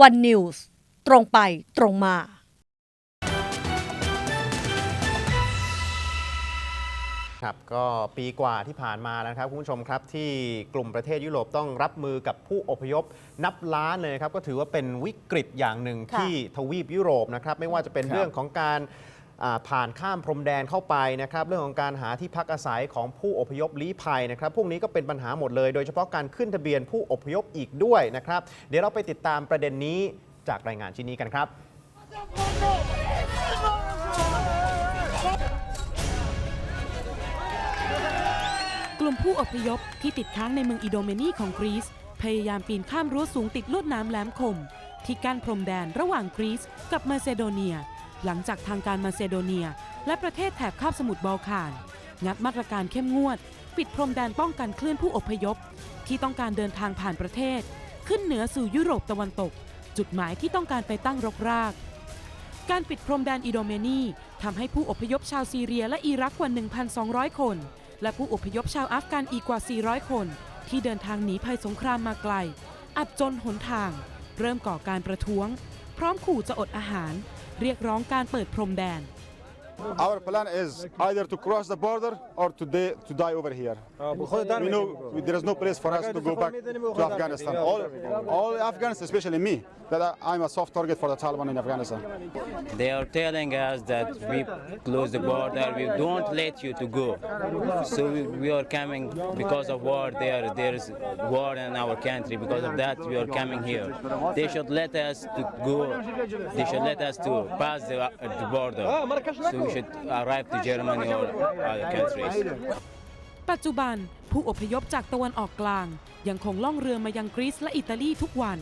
วันนิวส์ตรงไปตรงมา ครับก็ปีกว่าที่ผ่านมาแล้วนะครับคุณผู้ชมครับที่กลุ่มประเทศยุโรปต้องรับมือกับผู้อพยพนับล้านเลยครับ ก็ถือว่าเป็นวิกฤตอย่างหนึ่งค่ะ ที่ทวีปยุโรปนะครับ ไม่ว่าจะเป็นครับเรื่องของการอ่า ผ่านข้ามพรมแดนเข้าไปนะครับเรื่องของการหาที่พักอาศัยของผู้อพยพลี้ภัยนะครับพวกนี้ก็เป็นปัญหาหมดเลย โดยเฉพาะการขึ้นทะเบียนผู้อพยพอีกด้วยนะครับ เดี๋ยวเราไปติดตามประเด็นนี้จากรายงานชิ้นนี้กันครับกลุ่มผู้อพยพที่ติดค้างในเมืองอิโดเมนีของกรีซพยายามปีนข้ามรั้วสูงติดลวดน้ำแหลมคม ที่กั้นพรมแดนระหว่างกรีซกับมาซิโดเนีย หลังจากทางการมาเซโดเนีย และประเทศแถบคาบสมุทรบอลข่าน งัดมาตรการเข้มงวด ปิดพรมแดนป้องกันคลื่นผู้อพยพ ที่ต้องการเดินทางผ่านประเทศ ขึ้นเหนือสู่ยุโรปตะวันตก จุดหมายที่ต้องการไปตั้งรกราก การปิดพรมแดนอิโดเมนีทำให้ผู้อพยพชาวซีเรียและอิรักกว่า 1,200 คน และผู้อพยพชาวอัฟกันอีกกว่า 400 คน ที่เดินทางหนีภัยสงครามมาไกล อับจนหนทาง เริ่มก่อการประท้วง พร้อมขู่จะอดอาหาร เรียกร้องการเปิดพรมแดน Our plan is either to cross the border or to, die, to die over here. We know there is no place for us to go back to Afghanistan. All, all Afghans, especially me, that I- I'm a soft target for the Taliban in Afghanistan. They are telling us that we close the border, we don't let you to go. So we, we are coming because of war. There, there is war in our country. Because of that, we are coming here. They should let us to go. They should let us to pass the, uh, the border. So we should arrive to Germany or other countries. ปัจจุบันผู้อพยพจากตะวันออกกลาง ยังคงล่องเรือมายังกรีซและอิตาลีทุกวัน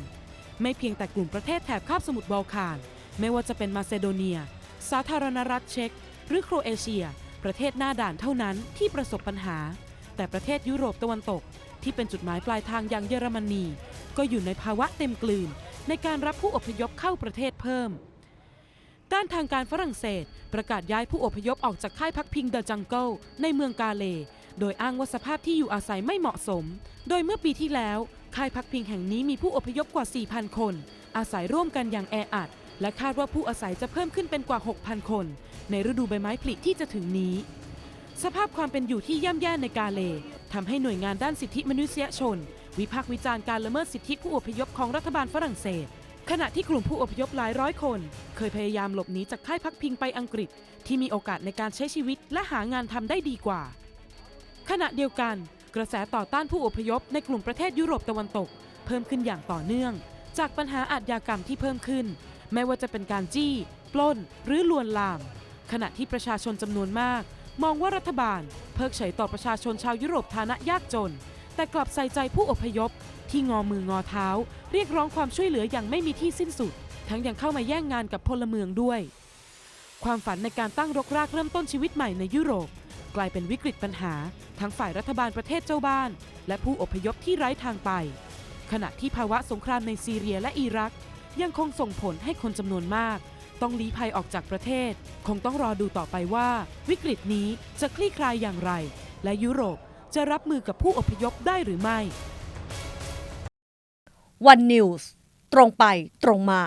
ไม่เพียงแต่กลุ่มประเทศแถบคาบสมุทรบอลข่าน ไม่ว่าจะเป็นมาซิโดเนีย สาธารณรัฐเช็ก หรือโครเอเชีย ประเทศหน้าด่านเท่านั้นที่ประสบปัญหา แต่ประเทศยุโรปตะวันตก ที่เป็นจุดหมายปลายทางอย่างเยอรมนี ก็อยู่ในภาวะเต็มกลืนในการรับผู้อพยพเข้าประเทศเพิ่ม ด้านทางการฝรั่งเศส ประกาศย้ายผู้อพยพออกจากค่ายพักพิงเดอะจังเกิลในเมืองกาเล โดยอ้างว่าสภาพที่อยู่อาศัยไม่เหมาะสม โดยเมื่อปีที่แล้ว ค่ายพักพิงแห่งนี้มีผู้อพยพกว่า 4,000 คน อาศัยร่วมกันอย่างแออัด และคาดว่าผู้อาศัยจะเพิ่มขึ้นเป็นกว่า 6,000 คน ในฤดูใบไม้ผลิที่จะถึงนี้ สภาพความเป็นอยู่ที่ย่ำแย่ในกาเลทำให้หน่วยงานด้านสิทธิมนุษยชน วิพากษ์วิจารณ์การละเมิดสิทธิผู้อพยพของรัฐบาลฝรั่งเศส ขณะที่กลุ่มผู้อพยพหลายร้อยคน เคยพยายามหลบหนีจากค่ายพักพิงไปอังกฤษ ที่มีโอกาสในการใช้ชีวิตและหางานทำได้ดีกว่า ขณะเดียวกัน กระแสต่อต้านผู้อพยพในกลุ่มประเทศยุโรปตะวันตก เพิ่มขึ้นอย่างต่อเนื่อง จากปัญหาอาชญากรรมที่เพิ่มขึ้น ไม่ว่าจะเป็นการจี้ ปล้น หรือลวนลาม ขณะที่ประชาชนจำนวนมาก มองว่ารัฐบาล เพิกเฉยต่อประชาชนชาวยุโรปฐานะยากจน แต่กลับใส่ใจผู้อพยพ ที่งอมืองอเท้า เรียกร้องความช่วยเหลืออย่างไม่มีที่สิ้นสุด ทั้งยังเข้ามาแย่งงานกับพลเมืองด้วย ความฝันในการตั้งรกรากเริ่มต้นชีวิตใหม่ในยุโรป กลายเป็นวิกฤตปัญหา ทั้งฝ่ายรัฐบาลประเทศเจ้าบ้าน และผู้อพยพที่ไร้ทางไป ขณะที่ภาวะสงครามในซีเรียและอิรัก ยังคงส่งผลให้คนจำนวนมาก ต้องลี้ภัยออกจากประเทศ คงต้องรอดูต่อไปว่า วิกฤตนี้จะคลี่คลายอย่างไร และยุโรป จะรับมือกับผู้อพยพได้หรือไม่ วันนิวส์ตรงไปตรงมา